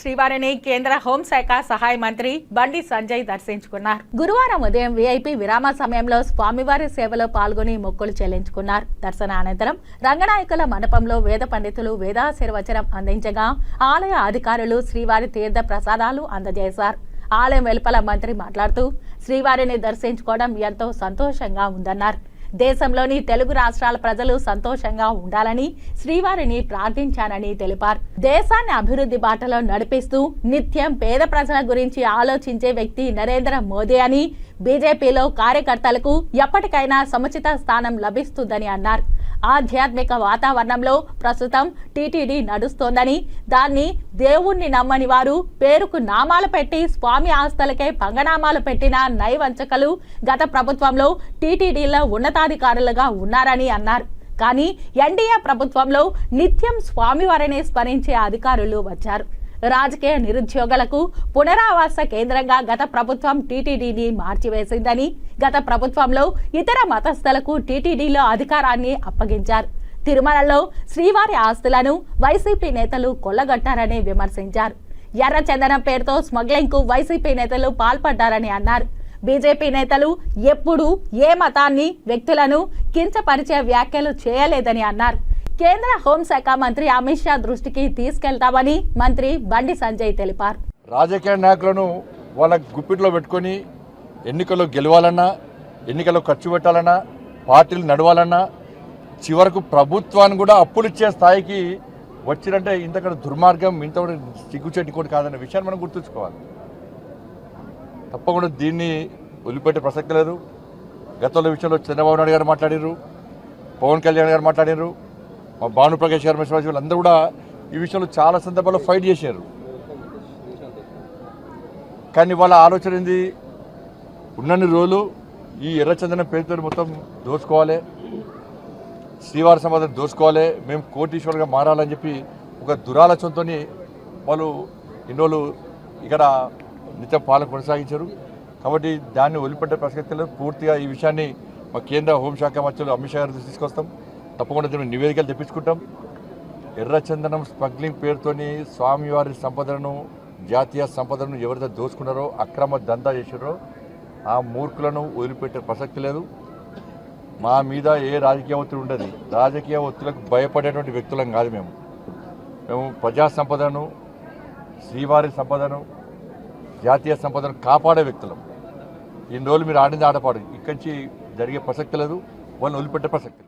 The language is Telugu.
శ్రీవారిని కేంద్ర హోంశాఖ సహాయ మంత్రి బండి సంజయ్ దర్శించుకున్నారు. గురువారం ఉదయం విఐపి విరామ సమయంలో స్వామివారి సేవలో పాల్గొని మొక్కులు చెల్లించుకున్నారు. దర్శన అనంతరం రంగనాయకుల మండపంలో వేద పండితులు వేదాశీర్వచనం అందించగా ఆలయ అధికారులు శ్రీవారి తీర్థ ప్రసాదాలు అందజేశారు. ఆలయం వెలుపల మంత్రి మాట్లాడుతూ శ్రీవారిని దర్శించుకోవడం ఎంతో సంతోషంగా ఉందన్నారు. దేశంలోని తెలుగు రాష్ట్రాల ప్రజలు సంతోషంగా ఉండాలని శ్రీవారిని ప్రార్థించానని తెలిపారు. దేశాన్ని అభివృద్ధి బాటలో నడిపిస్తూ నిత్యం పేద ప్రజల గురించి ఆలోచించే వ్యక్తి నరేంద్ర మోదీ అని బీజేపీలో కార్యకర్తలకు ఎప్పటికైనా సముచిత స్థానం లభిస్తుందని అన్నారు. ఆధ్యాత్మిక వాతావరణంలో ప్రస్తుతం టీటీడీ నడుస్తోందని దాన్ని దేవుణ్ణి నమ్మని వారు పేరుకు నామాలు పెట్టి స్వామి ఆస్తులకే పంగనామాలు పెట్టిన నైవంచకలు గత ప్రభుత్వంలో టీటీడీలో ఉన్నతాధికారులుగా ఉన్నారని అన్నారు. కానీ ఎన్డీఏ ప్రభుత్వంలో నిత్యం స్వామివారిని స్మరించే అధికారులు వచ్చారు. రాజకీయ నిరుద్యోగులకు పునరావాస కేంద్రంగా గత ప్రభుత్వం టీటీడీని మార్చివేసిందని గత ప్రభుత్వంలో ఇతర మతస్థులకు టీటీడీలో అధికారాన్ని అప్పగించారు. తిరుమలలో శ్రీవారి ఆస్తులను వైసీపీ నేతలు కొల్లగొట్టారని విమర్శించారు. ఎర్రచందనం పేరుతో స్మగ్లింగ్కు వైసీపీ నేతలు పాల్పడ్డారని అన్నారు. బీజేపీ నేతలు ఎప్పుడూ ఏ మతాన్ని వ్యక్తులను కించపరిచే వ్యాఖ్యలు చేయలేదని అన్నారు. కేంద్ర హోంశాఖ మంత్రి అమిత్ షా దృష్టికి తీసుకెళ్తామని మంత్రి బండి సంజయ్ తెలిపారు. రాజకీయ నాయకులను వాళ్ళ గుప్పిట్లో పెట్టుకొని ఎన్నికల్లో గెలవాలన్నా ఎన్నికల్లో ఖర్చు పెట్టాలన్నా పార్టీలు నడవాలన్నా చివరకు ప్రభుత్వాన్ని కూడా అప్పులు ఇచ్చే స్థాయికి వచ్చినంటే ఇంతకడ దుర్మార్గం ఇంత కూడా సిగ్గుచెట్టి కూడా కాదన్న విషయాన్ని మనం గుర్తుంచుకోవాలి. తప్పకుండా దీన్ని వదిలిపెట్టే ప్రసక్తి లేదు. గతంలో విషయంలో చంద్రబాబు నాయుడు గారు మాట్లాడారు పవన్ కళ్యాణ్ గారు మాట్లాడారు భానుప్రకాష్ గారు మిశ్రా వీళ్ళందరూ కూడా ఈ విషయంలో చాలా సందర్భాల్లో ఫైట్ చేశారు. కానీ వాళ్ళ ఆలోచన ఏంది? ఉన్నన్ని రోజులు ఈ ఎర్రచందనం పేరుతో మొత్తం దోచుకోవాలి. శ్రీవారి సమాధానం దోచుకోవాలి. మేము కోటీశ్వరుగా మారాలని చెప్పి ఒక దురాలోచనతో వాళ్ళు ఎన్నోళ్ళు ఇక్కడ నిత్యం పాలన కొనసాగించారు. కాబట్టి దాన్ని వదిలిపెట్టే ప్రసక్తి పూర్తిగా ఈ విషయాన్ని మా కేంద్ర హోంశాఖ మంత్రులు అమిత్ షా గారి తీసుకొస్తాం. తప్పకుండా నివేదికలు తెప్పించుకుంటాం. ఎర్రచందనం స్మగ్లింగ్ పేరుతోని స్వామివారి సంపదను జాతీయ సంపదను ఎవరైతే దోచుకున్నారో అక్రమ దందా చేశారో ఆ మూర్ఖులను వదిలిపెట్టే ప్రసక్తి లేదు. మా మీద ఏ రాజకీయ ఒత్తిడి ఉండదు. రాజకీయ ఒత్తిడిలకు భయపడేటువంటి వ్యక్తులం కాదు మేము. మేము ప్రజా సంపదను శ్రీవారి సంపదను జాతీయ సంపదను కాపాడే వ్యక్తులం. ఇన్ని రోజులు మీరు ఆడింది ఆడపాడు. ఇక్కడి నుంచి జరిగే ప్రసక్తి లేదు. వాళ్ళని వదిలిపెట్టే ప్రసక్తి